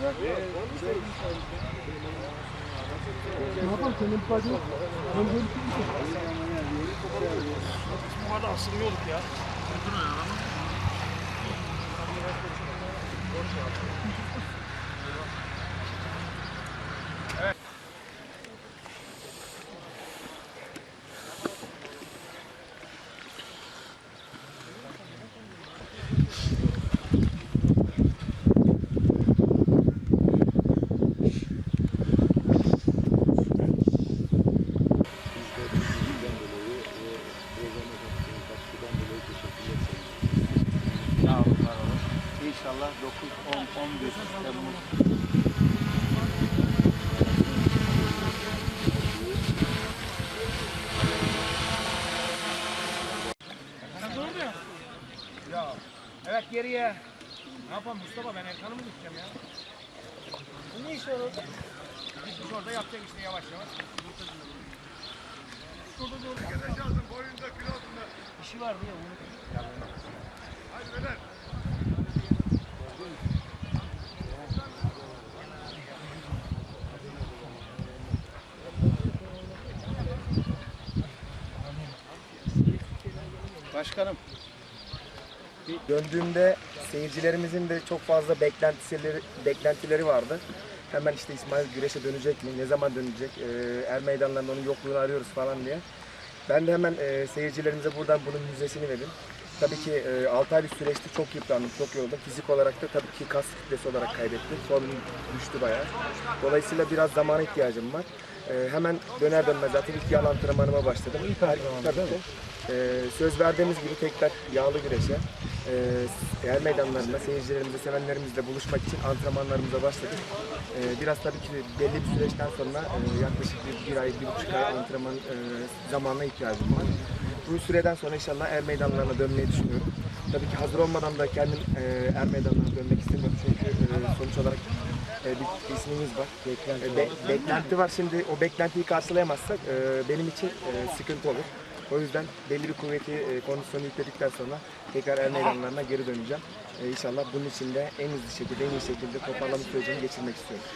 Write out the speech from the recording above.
Ne yapalım senin bacın? Ben böyle Bu kadar asılmıyorduk ya. Sağ İnşallah 9, 10, 11 Temmuz Evet geriye. Ne yapalım Mustafa ben Erkan'ı mı gideceğim ya? Bu ne iş var orada? Biz orada yapacak işte yavaş yavaş. Şurada dur. İşi var diye onu. Başkanım. Döndüğümde seyircilerimizin de çok fazla beklentileri, beklentileri vardı. Hemen işte İsmail güreşe dönecek mi, ne zaman dönecek, ee, er meydanlarında onun yokluğunu arıyoruz falan diye. Ben de hemen seyircilerimize buradan bunun müjdesini verdim. Tabii ki e, 6 aylık süreçte çok yıprandım, çok yoruldum. Fizik olarak da tabii ki kas kütlesi olarak kaybettim. Formum düştü bayağı. Dolayısıyla biraz zamana ihtiyacım var. E, hemen döner dönmez zaten ilk yağlı antrenmanıma başladım. İlk tabii ki. E, söz verdiğimiz gibi tekrar yağlı güreşe, e, yer meydanlarında seyircilerimizle, sevenlerimizle buluşmak için antrenmanlarımıza başladık. E, biraz tabii ki belli bir süreçten sonra e, yaklaşık bir, bir ay, bir buçuk ay antrenman e, zamanına ihtiyacım var. Bu süreden sonra inşallah er meydanlarına dönmeyi düşünüyorum. Tabii ki hazır olmadan da kendim e, er meydanlarına dönmek istemiyorum çünkü e, sonuç olarak e, bir ismimiz var. E, be- beklenti var şimdi o beklentiyi karşılayamazsak e, benim için e, sıkıntı olur. O yüzden belli bir kuvveti, e, kondisyonu yükledikten sonra tekrar er meydanlarına geri döneceğim. E, inşallah bunun için de en hızlı şekilde, en iyi şekilde toparlama sürecini geçirmek istiyorum.